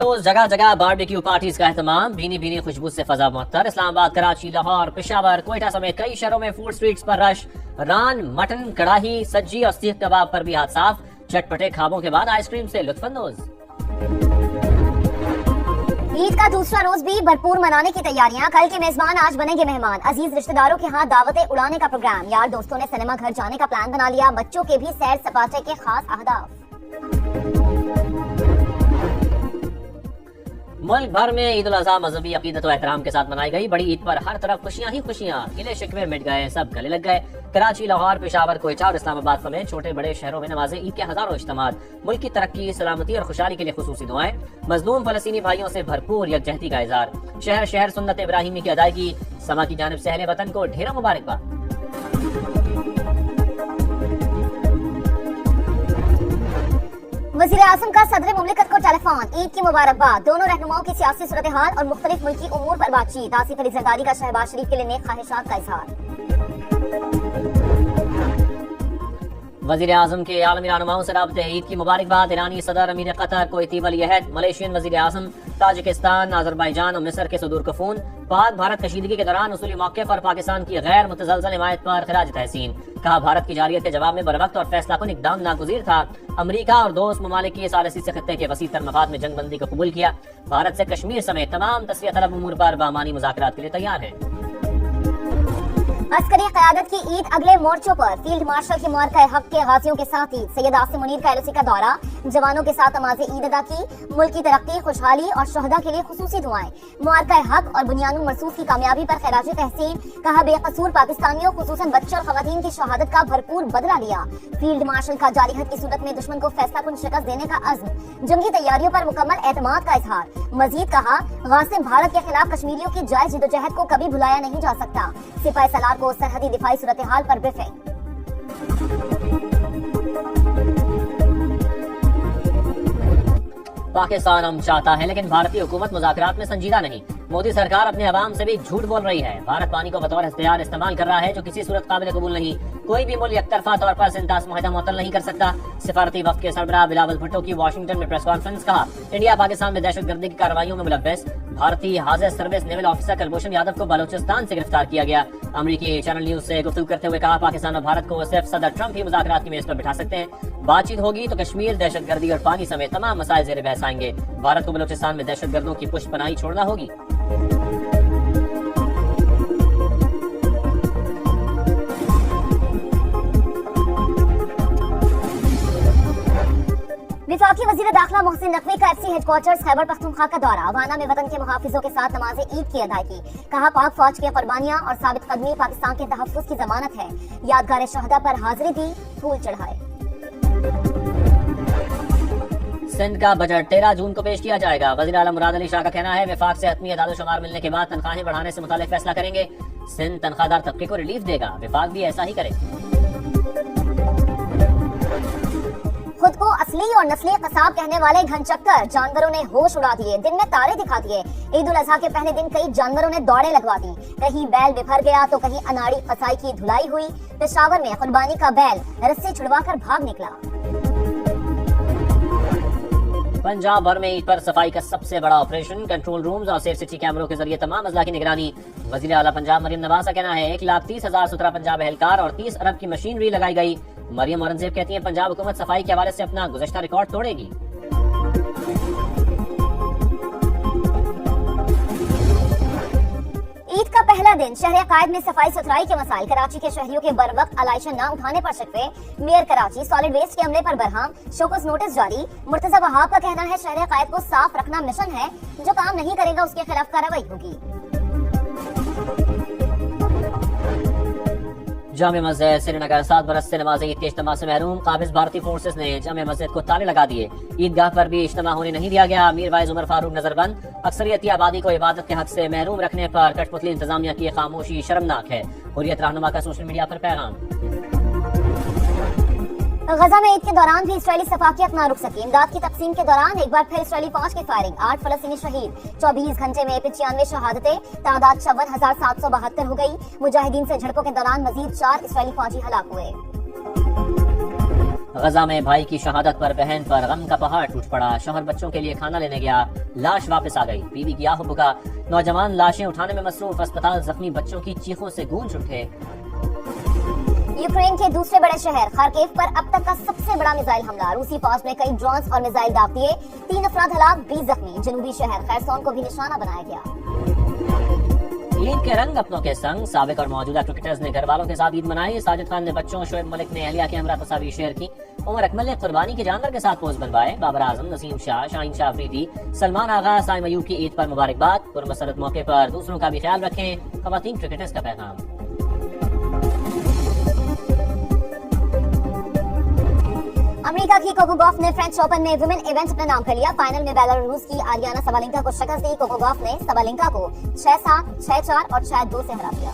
रोज जगह जगह barbecue parties का एहतमाम भीनी भीनी खुशबू से फजा मुअत्तर। इस्लामाबाद, कराची, लाहौर, पिशावर, कोयटा समेत कई शहरों में फ़ूड स्ट्रीट्स पर रश। रान, मटन कड़ाही सज्जी और सीख कबाब पर भी हाथ साफ़। चटपटे खाबों के बाद आइसक्रीम से लुत्फानंदोज। ईद का दूसरा रोज भी भरपूर मनाने की तैयारियाँ। कल के मेजबान आज बनेंगे मेहमान। अज़ीज़ रिश्तेदारों के हाथ दावतें उड़ाने का प्रोग्राम। यार, दोस्तों ने सिनेमा घर जाने का प्लान बना लिया। बच्चों के भी सैर सपाटे के खास अहदाफ। मुल्क भर में ईद अजहा मजहबी अकीदत एहतराम के साथ मनाई गई। बड़ी ईद पर हर तरफ़ खुशियाँ ही खुशियाँ। गिले शिकवे मिट गए, सब गले लग गए। कराची, लाहौर, पेशावर कोयटा और इस्लामाबाद समेत छोटे बड़े शहरों में नमाज़ ईद के हज़ारों इज्तम मुल्क की तरक्की, सलामती और खुशहाली के लिए खसूसी दुआएँ। मजलूम फलस्तीनी भाइयों से भरपूर यकजहती का इजहार। शहर शहर सुन्नत इब्राहिमी की अदायगी। समा की जानब से वतन को ढेरों मुबारकबाद। वज़ीर आज़म का सदर मुमलिकत को टेलीफोन। ईद की मुबारकबाद। दोनों रहनुमाओं की सियासी सूरत हाल और मुख्तलिफ़ मुल्की उमूर पर बातचीत। आसिफ अली जरदारी का शहबाज शरीफ के लिए नेक ख्वाहिशात का इजहार। वज़ीर आज़म के आलमी रहनुमाओं से रबते ईद की मुबारकबाद। ईरानी सदर अमीर कतर कोईती वली अहद। मलेशियन वज़ीर आज़म ताजिकिस्तान, आजरबाईजान और मिस्र के सदूर कफून। पाक भारत कशीदगी के दौरान उसूली मौके पर पाकिस्तान की गैर मुतजलजल हिमायत पर खराज तहसीन कहा भारत की जारियत के जवाब में बर वक्त और फैसला कुन इकदाम नागुजीर था। अमरीका और दोस्त ममालिक सालसी से खत्ते के वसी मफाद में जंगबंदी को कबूल किया। भारत से कश्मीर समेत तमाम तस्वीर तलब उमूर पर बामानी मुजाकर के लिए तैयार है। अस्करी क्यादत की ईद अगले मोर्चों पर फ़ील्ड मार्शल की मार्का हक के गाजियों के साथ ईद सैयद आसिम मुनीर का एलओसी का दौरा। जवानों के साथ नमाज़ ईद अदा की। मुल्क की तरक्की, खुशहाली और शहदा के लिए खसूसी दुआएँ। मार्का हक और बुनियाद मरसूस की कामयाबी पर खैराज तहसीन कहा बेकसूर पाकिस्तानियों, खसूसन बच्चों और खवतान की शहादत का भरपूर बदला लिया। फ़ील्ड मार्शल का जारी हद की सूरत में दुश्मन को फैसला कुन शिकस्त देने का अज़्म। जंगी तैयारियों पर मुकम्मल एतमाद का इजहार। मजीद कहा, गासिम भारत के खिलाफ कश्मीरियों की जायज़ जिदोजहद को कभी भुलाया नहीं जा सकता। सिपाही सलार को सरहदी दिफाई सूरत हाल पर ब्रीफिंग। पाकिस्तान हम चाहता है, लेकिन भारतीय हुकूमत मुजाकर में संजीदा नहीं। मोदी सरकार अपने अवाम से भी झूठ बोल रही है। भारत पानी को बतौर हथियार इस्तेमाल कर रहा है, जो किसी सूरत काबिल कबूल नहीं। कोई भी मुल्क एकतरफा तौर पर सिंतास माहिदा मुतल नहीं कर सकता। सिफारती वक्त के सरबराह बिलावल भुट्टो की वाशिंगटन में प्रेस कॉन्फ्रेंस कहा, इंडिया पाकिस्तान में दहशत गर्दी की कार्रवाइयों में मुलव्वस। भारतीय हाजिर service naval officer Kulbhushan Yadav को बलोचिस्तान से गिरफ़्तार किया गया। अमरीकी चैनल न्यूज़ से गुफ्तु करते हुए कहा, पाकिस्तान और भारत को सिर्फ़ सदर ट्रंप ही मुजाकर की मेज पर बिठा सकते हैं। बातचीत होगी तो कश्मीर दहशत गर्दी और पानी समेत तमाम मसाइल जेर बहस आएँगे भारत को बलोचिस्तान में दहशत गर्दों की पुष्ट पनाही छोड़ना होगी। वज़ीर दाखिला मोहसिन नकवी का एफसी हेडक्वार्टर्स खैबर पख्तूनख्वा का दौरा वाना में वतन के मुहाफिजों के साथ नमाज़ ईद की अदायगी कहा पाक फौज की कुर्बानियाँ और साबित कदमी पाकिस्तान के तहफ़्फ़ुज़ की जमानत है यादगार शहदा पर हाजिरी दी फूल चढ़ाए सिंध का बजट तेरह जून को पेश किया जाएगा वजी आलम मुराद अली शाह का कहना है विफाक से हतमी शुमार मिलने के बाद तनख्वाहें बढ़ाने से मुतालिक फैसला करेंगे सिंध तनख्वाहदार तबके को रिलीफ देगा विफाक भी ऐसा ही करे असली और नस्ली कसाब कहने वाले घनचक्कर जानवरों ने होश उड़ा दिए, दिन में तारे दिखा दिए। ईद उल अजहा के पहले दिन कई जानवरों ने दौड़े लगवा दी। कहीं बैल बिफर गया तो कहीं अनाड़ी कसाई की धुलाई हुई। पेशावर में कुर्बानी का बैल रस्सी छुड़वाकर भाग निकला। पंजाब भर में ईद पर सफ़ाई का सबसे बड़ा ऑपरेशन, कंट्रोल रूम्स और सेफ़ सिटी कैमरों के ज़रिए तमाम अजला की निगरानी। वज़ीर आला पंजाब मरियम नवाज़ का कहना है, एक लाख तीस हज़ार सत्रह पंजाब एहलकार और तीस अरब की मशीनरी लगाई गई। मरियम औरंगज़ेब कहती है, पंजाब हुकूमत सफ़ाई के हवाले से अपना गुजश्ता रिकॉर्ड तोड़ेगी। ईद का पहला दिन, शहर कायद में सफ़ाई सुथराई के मसाइल, कराची के शहरियों के बर वक्त अलाइशन न उठाने पर शिकवे। मेयर कराची सॉलिड वेस्ट के अमले पर बरहम शोकस नोटिस जारी। मुर्तजा वहाब का कहना है, शहर कायद को साफ़ रखना मिशन है। जो काम नहीं करेगा, उसके खिलाफ कार्रवाई होगी। जाम मस्जिद, श्रीनगर, सात बरस से नमाज़ ईद के इज्तम से महरूम। काबिज भारतीय फोर्सेज ने जाम मस्जिद को ताले लगा दिए। ईदगाह पर भी इज्तम होने नहीं दिया गया। मीर वाइज उमर फारूक नजरबंद। अक्सरियती आबादी को इबादत के हक से महरूम रखने पर कठपुतली इंतजामिया की खामोशी शर्मनाक है। हुरियत रहनुमा का सोशल मीडिया पर पैगाम। गजा में ईद के दौरान भी इसराइली सफाकियत न रुक सकी। इमदाद की तकसीम के दौरान एक बार फिर इसराइली फौज की फायरिंग। आठ फलस्तीनी शहीद, चौबीस घंटे में पचानवे शहादतें, तादाद चौवन हज़ार सात सौ बहत्तर हो गई। मुजाहिदीन से झड़पों के दौरान मजीद चार इसराइली फौजी हलाक हुए। गजा में भाई की शहादत पर बहन पर गम का पहाड़ टूट पड़ा। शोहर बच्चों के लिए खाना लेने गया। लाश वापस आ गई। बीवी की आह बुका नौजवान लाशें उठाने में मसरूफ। अस्पताल जख्मी बच्चों की चीखों से गूंज उठे। यूक्रेन के दूसरे बड़े शहर खारकेव पर अब तक का सबसे बड़ा मिसाइल हमला। रूसी फौज ने कई ड्रोन और मिसाइल दाग दिए। तीन अफराद हलाक, बीस जख्मी। जनूबी शहर खैरसोन को भी निशाना बनाया गया। ईद के रंग अपनों के संग सबक और मौजूदा क्रिकेटर्स ने घर वालों के साथ ईद मनाई। साजिद खान ने बच्चों शोएब मलिक ने अहलिया के हमरा तस्वीर शेयर की। उमर अकमल ने कुर्बानी के जानवर के साथ पोस्ट बनवाए। बाबर आज़म, नसीम शाह, शाहीन शाह अफरीदी, सलमान आगा, साइम अयूब की ईद पर मुबारकबाद। और पुरमसरत मौके पर दूसरों का भी ख्याल रखें। खवातीन क्रिकेटर्स का पैगाम। अमेरिका की कोको गॉफ ने फ्रेंच ओपन में वुमेन इवेंट अपना नाम कर लिया। फाइनल में बेलारूस की आरियाना सबालिंका को शिकस्त दी। कोको गॉफ ने सबालिंका को छह सात, छह चार और छह दो ऐसी हरा दिया।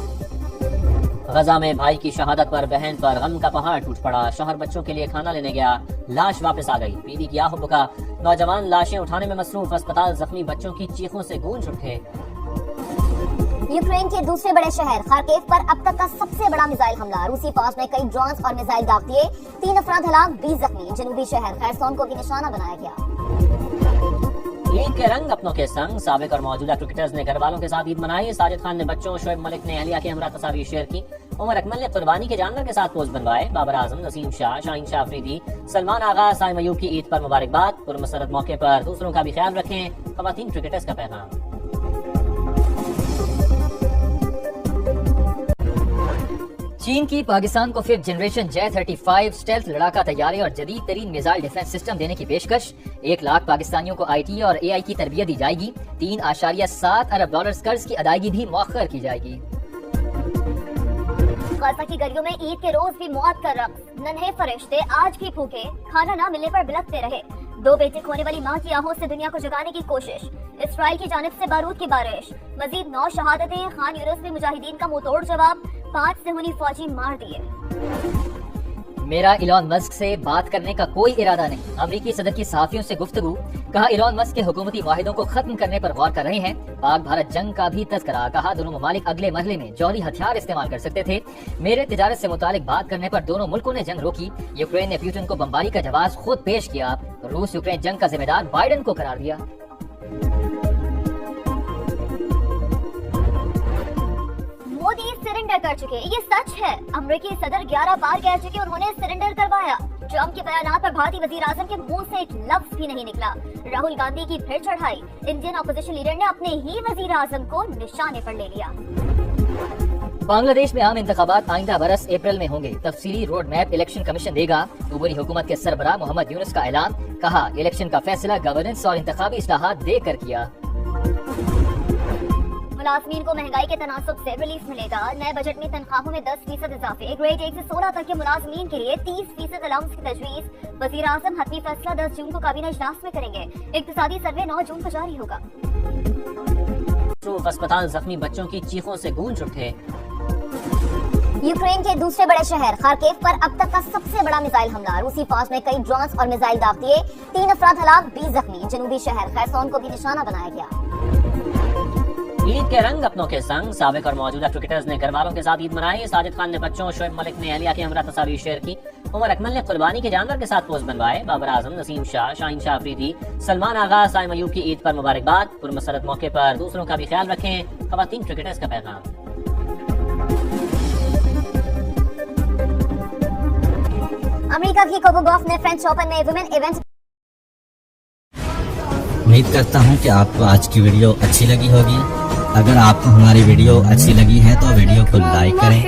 गजा में भाई की शहादत पर बहन पर गम का पहाड़ टूट पड़ा। शोहर बच्चों के लिए खाना लेने गया। लाश वापस आ गई। बीवी की आह बुका नौजवान लाशें उठाने में मसरूफ। अस्पताल जख्मी बच्चों की चीखों से गूंज उठे। यूक्रेन के दूसरे बड़े शहर खारकेव पर अब तक का सबसे बड़ा मिसाइल हमला। रूसी फौज ने कई ड्रोन्स और मिसाइल दाग दिए। तीन अफराद हलाक, बीस जख्मी। जनूबी शहर खैरसोन को भी निशाना बनाया गया। के रंग अपनों के संग सबक और मौजूदा क्रिकेटर्स ने घर वालों के साथ ईद मनाई। साजिद खान ने बच्चों शोएब मलिक ने अहलिया के हमरा तस्वीर शेयर की। उमर अकमल ने कुर्बानी के जानवर के साथ पोस्ट बनवाए। बाबर आज़म, नसीम शाह, शाहीन शाह अफरीदी सलमान आगा, साइम अयूब की ईद पर मुबारकबाद। पुरमसरत मौके पर दूसरों का भी ख्याल रखें। खवातीन क्रिकेटर्स का पैगाम। चीन की, पाकिस्तान को fifth generation J thirty five stealth लड़ाका तैयारे और जदीद तरीन मिसाइल डिफेंस सिस्टम देने की पेशकश। एक लाख पाकिस्तानियों को आई टी और ए आई की तरबियत दी जाएगी। तीन आशारिया सात अरब डॉलर कर्ज की अदायगी भी मौखर की जाएगी। गाजा की गलियों में ईद के रोज भी मौत का रक्स नन्हे फरिश्ते आज भी भूखे। खाना ना मिलने पर बिलखते रहे। दो बेटे खोने वाली माँ की आहों से दुनिया को जगाने की कोशिश। इसराइल की जानिब से बारूद की बारिश। मजीद नौ शहादतें, खान यूनुस में मुजाहिदीन का मुंहतोड़ जवाब। पाँच सिहुनी फौजी मार दिए। मेरा इलॉन मस्क से बात करने का कोई इरादा नहीं। अमरीकी सदर की सहाफियों से गुफ्तगू, कहा इलॉन मस्क के हुकूमती वाहिदों को खत्म करने पर गौर कर रहे हैं। पाक भारत जंग का भी तस्करा, कहा दोनों ममालिक अगले मरहले में जौहरी हथियार इस्तेमाल कर सकते थे। मेरे तजारत से मुतालिक बात करने पर दोनों मुल्कों ने जंग रोकी। यूक्रेन ने प्यूटन को बम्बारी का जवाब खुद पेश किया। रूस यूक्रेन जंग का जिम्मेदार बाइडन को करार दिया। चुके ये सच है। अमरीकी सदर 11 बार कह चुके उन्होंने सरेंडर करवाया। ट्रंप के बयान पर भारतीय वज़ीर आज़म के मुँह से एक लफ्ज भी नहीं निकला। राहुल गांधी की फिर चढ़ाई। इंडियन अपोजिशन लीडर ने अपने ही वज़ीर आज़म को निशाने पर ले लिया। बांग्लादेश में आम इंतबात आइंदा बरस अप्रैल में होंगे। तफसीली रोड मैप इलेक्शन कमीशन देगा। ऊपरी हुकूमत के सरबरा मोहम्मद यूनुस का ऐलान। कहा इलेक्शन का फैसला गवर्नेंस और इंतबी इस्लाहात देकर किया। मुलाजमीन को महँगाई के तनासब से रिलीफ मिलेगा। नए बजट में तनख्वाहों में 10 फ़ीसद इजाफे। ग्रेड एक से 16 तक के मुलाजमीन के लिए 30 फ़ीसद अलाउंस की तजवीज। वज़ीर आज़म हतमी फैसला 10 जून को काबीना इजलास में करेंगे। इकतदी सर्वे नौ जून को जारी होगा। अस्पताल जख्मी बच्चों की चीखों ऐसी गूंज उठे। यूक्रेन के दूसरे बड़े शहर खारकेव पर अब तक का सबसे बड़ा मिसाइल हमला। रूसी फौज ने कई ड्रोन्स और मिसाइल दाग दिए। तीन अफराद हलाक बीस जख्मी। जनूबी शहर खैरसोन को भी निशाना बनाया गया। ईद के रंग अपनों के संग। सबक और मौजूदा क्रिकेटर्स ने घर वालों के साथ ईद मनाई। साजिद खान ने बच्चों शोएब मलिक ने अहलिया के हमरा तस्वीर शेयर की। उमर अकमल ने कुर्बानी के जानवर के साथ पोस्ट बनवाए। बाबर आज़म नसीम शाह शाहीन शाह अफरीदी सलमान आगा साइम अयूब की ईद पर मुबारकबाद। पुरमसरत मौके पर दूसरों का भी ख्याल रखें। खवातीन क्रिकेटर्स का पैगाम। अमेरिका की कोको गॉफ ने फ्रेंच ओपन में वुमेन इवेंट। उम्मीद करता हूँ कि आपको आज की वीडियो अच्छी लगी होगी। अगर आपको हमारी वीडियो अच्छी लगी है तो वीडियो को लाइक करें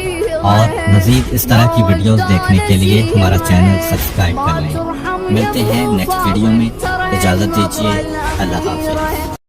और मजीद इस तरह की वीडियोस देखने के लिए हमारा चैनल सब्सक्राइब कर लें। मिलते हैं नेक्स्ट वीडियो में। इजाज़त दीजिए। अल्लाह हाफिज़।